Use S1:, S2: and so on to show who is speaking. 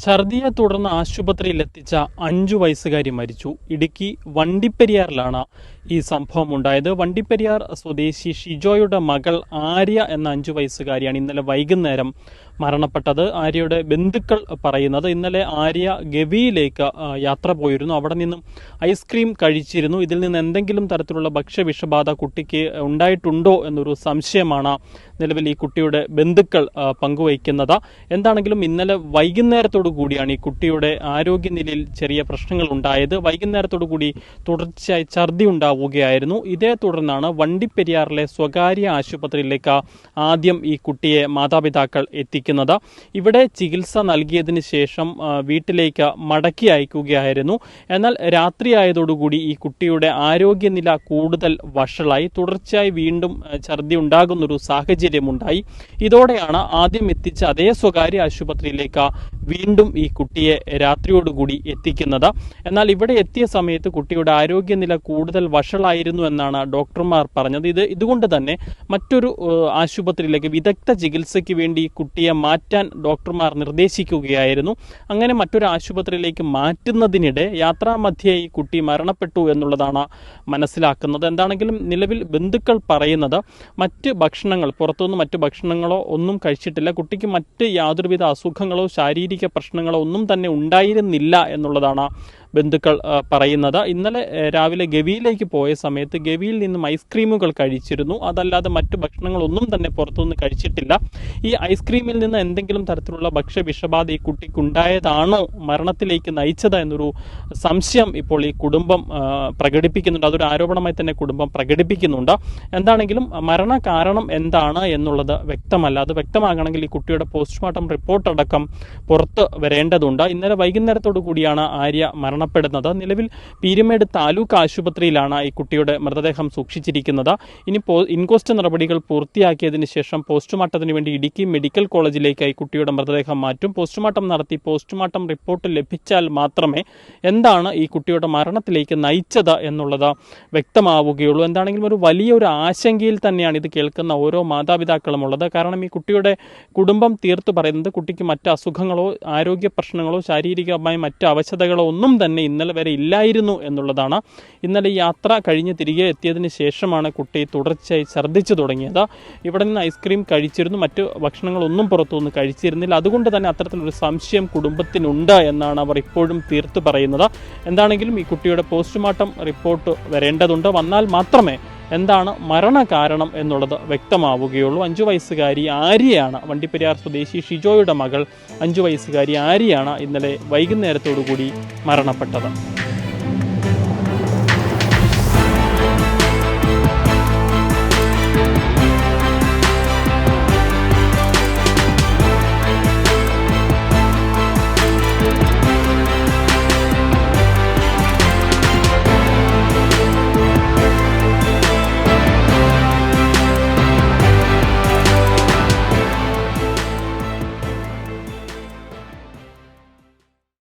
S1: ഛർദിയെ തുടർന്ന് ആശുപത്രിയിൽ എത്തിച്ച അഞ്ചു വയസ്സുകാരി മരിച്ചു. ഇടുക്കി വണ്ടിപ്പെരിയാറിലാണ് ഈ സംഭവം ഉണ്ടായത് വണ്ടിപ്പെരിയാർ സ്വദേശി ഷിജോയുടെ മകൾ ആര്യ എന്ന അഞ്ചു വയസ്സുകാരിയാണ് ഇന്നലെ വൈകുന്നേരം മരണപ്പെട്ടത്. ആര്യയുടെ ബന്ധുക്കൾ പറയുന്നത് ഇന്നലെ ആര്യ ഗവിയിലേക്ക് യാത്ര പോയിരുന്നു. അവിടെ നിന്നും ഐസ്ക്രീം കഴിച്ചിരുന്നു. ഇതിൽ നിന്ന് എന്തെങ്കിലും തരത്തിലുള്ള ഭക്ഷ്യവിഷബാധ കുട്ടിക്ക് ഉണ്ടായിട്ടുണ്ടോ എന്നൊരു സംശയമാണ് നിലവിൽ ഈ കുട്ടിയുടെ ബന്ധുക്കൾ പങ്കുവയ്ക്കുന്നത്. എന്താണെങ്കിലും ഇന്നലെ വൈകുന്നേരത്തോടു കൂടിയാണ് ഈ കുട്ടിയുടെ ആരോഗ്യനിലയിൽ ചെറിയ പ്രശ്നങ്ങൾ ഉണ്ടായത്. വൈകുന്നേരത്തോടു കൂടി തുടർച്ചയായി ഛർദി ഉണ്ടാവുകയായിരുന്നു. ഇതേ തുടർന്നാണ് വണ്ടിപ്പെരിയാറിലെ സ്വകാര്യ ആശുപത്രിയിലേക്ക് ആദ്യം ഈ കുട്ടിയെ മാതാപിതാക്കൾ എത്തിക്കുന്നത്. ഇവിടെ ചികിത്സ നൽകിയതിന് ശേഷം വീട്ടിലേക്ക് മടക്കി അയക്കുകയായിരുന്നു. എന്നാൽ രാത്രിയായതോടുകൂടി ഈ കുട്ടിയുടെ ആരോഗ്യനില കൂടുതൽ വഷളായി. തുടർച്ചയായി വീണ്ടും ഛർദി ഉണ്ടാകുന്നൊരു സാഹചര്യമുണ്ടായി. ഇതോടെയാണ് ആദ്യം എത്തിച്ച അതേ സ്വകാര്യ ആശുപത്രിയിലേക്ക് വീണ്ടും ഈ കുട്ടിയെ രാത്രിയോടുകൂടി എത്തിക്കുന്നത്. എന്നാൽ ഇവിടെ എത്തിയ സമയത്ത് കുട്ടിയുടെ ആരോഗ്യനില കൂടുതൽ വഷളായിരുന്നു എന്നാണ് ഡോക്ടർമാർ പറഞ്ഞത്. ഇത് ഇതുകൊണ്ട് തന്നെ മറ്റൊരു ആശുപത്രിയിലേക്ക് വിദഗ്ധ ചികിത്സയ്ക്ക് വേണ്ടി കുട്ടിയെ മാറ്റാൻ ഡോക്ടർമാർ നിർദ്ദേശിക്കുകയായിരുന്നു. അങ്ങനെ മറ്റൊരു ആശുപത്രിയിലേക്ക് മാറ്റുന്നതിനിടെ യാത്രാമധ്യേ ഈ കുട്ടി മരണപ്പെട്ടു എന്നുള്ളതാണ് മനസ്സിലാക്കുന്നത്. എന്താണെങ്കിലും നിലവിൽ ബന്ധുക്കൾ പറയുന്നത് മറ്റ് ഭക്ഷണങ്ങൾ പുറത്തുനിന്ന് മറ്റ് ഭക്ഷണങ്ങളോ ഒന്നും കഴിച്ചിട്ടില്ല. കുട്ടിക്ക് മറ്റ് യാതൊരുവിധ അസുഖങ്ങളോ ശാരീരിക പ്രശ്നങ്ങളോ ഒന്നും തന്നെ ഉണ്ടായിരുന്നില്ല എന്നുള്ളതാണ് ബന്ധുക്കൾ പറയുന്നത്. ഇന്നലെ രാവിലെ ഗവിയിലേക്ക് പോയ സമയത്ത് ഗവിയിൽ നിന്നും ഐസ്ക്രീമുകൾ കഴിച്ചിരുന്നു. അതല്ലാതെ മറ്റു ഭക്ഷണങ്ങളൊന്നും തന്നെ പുറത്തുനിന്ന് കഴിച്ചിട്ടില്ല. ഈ ഐസ്ക്രീമിൽ നിന്ന് എന്തെങ്കിലും തരത്തിലുള്ള ഭക്ഷ്യ വിഷബാധ ഈ കുട്ടിക്ക് ഉണ്ടായതാണോ മരണത്തിലേക്ക് നയിച്ചത് എന്നൊരു സംശയം ഇപ്പോൾ ഈ കുടുംബം പ്രകടിപ്പിക്കുന്നുണ്ട്. അതൊരു ആരോപണമായി തന്നെ കുടുംബം പ്രകടിപ്പിക്കുന്നുണ്ട്. എന്താണെങ്കിലും മരണ കാരണം എന്താണ് എന്നുള്ളത് വ്യക്തമല്ല. അത് വ്യക്തമാകണമെങ്കിൽ ഈ കുട്ടിയുടെ പോസ്റ്റ്മോർട്ടം റിപ്പോർട്ട് അടക്കം പുറത്ത് വരേണ്ടതുണ്ട്. ഇന്നലെ വൈകുന്നേരത്തോടു കൂടിയാണ് ആര്യ മരണപ്പെടുന്നത്. നിലവിൽ പീരുമേട് താലൂക്ക് ആശുപത്രിയിലാണ് ഈ കുട്ടിയുടെ മൃതദേഹം സൂക്ഷിച്ചിരിക്കുന്നത്. ഇനി ഇൻക്വസ്റ്റ് നടപടികൾ പൂർത്തിയാക്കിയതിന് ശേഷം പോസ്റ്റ്മോർട്ടത്തിന് വേണ്ടി ഇടുക്കി മെഡിക്കൽ കോളേജിലേക്ക് ഈ കുട്ടിയുടെ മൃതദേഹം മാറ്റും. പോസ്റ്റ്മോർട്ടം നടത്തി പോസ്റ്റ്മോർട്ടം റിപ്പോർട്ട് ലഭിച്ചാൽ മാത്രമേ എന്താണ് ഈ കുട്ടിയുടെ മരണത്തിലേക്ക് നയിച്ചത് എന്നുള്ളത് വ്യക്തമാവുകയുള്ളൂ. എന്താണെങ്കിലും ഒരു വലിയൊരു ആശങ്കയിൽ തന്നെയാണ് ഇത് കേൾക്കുന്ന ഓരോ മാതാപിതാക്കളും ഉള്ളത്. കാരണം ഈ കുട്ടിയുടെ കുടുംബം തീർത്തു പറയുന്നത് കുട്ടിക്ക് മറ്റ് അസുഖങ്ങളോ ആരോഗ്യ പ്രശ്നങ്ങളോ ശാരീരികമായ മറ്റ് അവശതകളോ ഒന്നും തന്നെ ഇന്നലെ വരെ ഇല്ലായിരുന്നു എന്നുള്ളതാണ്. ഇന്നലെ യാത്ര കഴിഞ്ഞ് തിരികെ എത്തിയതിന് ശേഷമാണ് കുട്ടി തുടർച്ചയായി ഛർദ്ദിച്ചു തുടങ്ങിയത്. ഇവിടെ നിന്ന് ഐസ്ക്രീം കഴിച്ചിരുന്നു. മറ്റ് ഭക്ഷണങ്ങളൊന്നും പുറത്തുനിന്ന് കഴിച്ചിരുന്നില്ല. അതുകൊണ്ട് തന്നെ അത്തരത്തിലൊരു സംശയം കുടുംബത്തിനുണ്ട് എന്നാണ് അവർ ഇപ്പോഴും തീർത്തു പറയുന്നത്. എന്താണെങ്കിലും ഈ കുട്ടിയുടെ പോസ്റ്റ്മോർട്ടം റിപ്പോർട്ട് വരേണ്ടതുണ്ട്. വന്നാൽ മാത്രമേ എന്താണ് മരണകാരണം എന്നുള്ളത് വ്യക്തമാവുകയുള്ളൂ. അഞ്ചു വയസ്സുകാരി ആര്യയാണ്. വണ്ടിപ്പെരിയാർ സ്വദേശി ഷിജോയുടെ മകൾ അഞ്ചു വയസ്സുകാരി ആര്യയാണ് ഇന്നലെ വൈകുന്നേരത്തോടു കൂടി മരണപ്പെട്ടത്.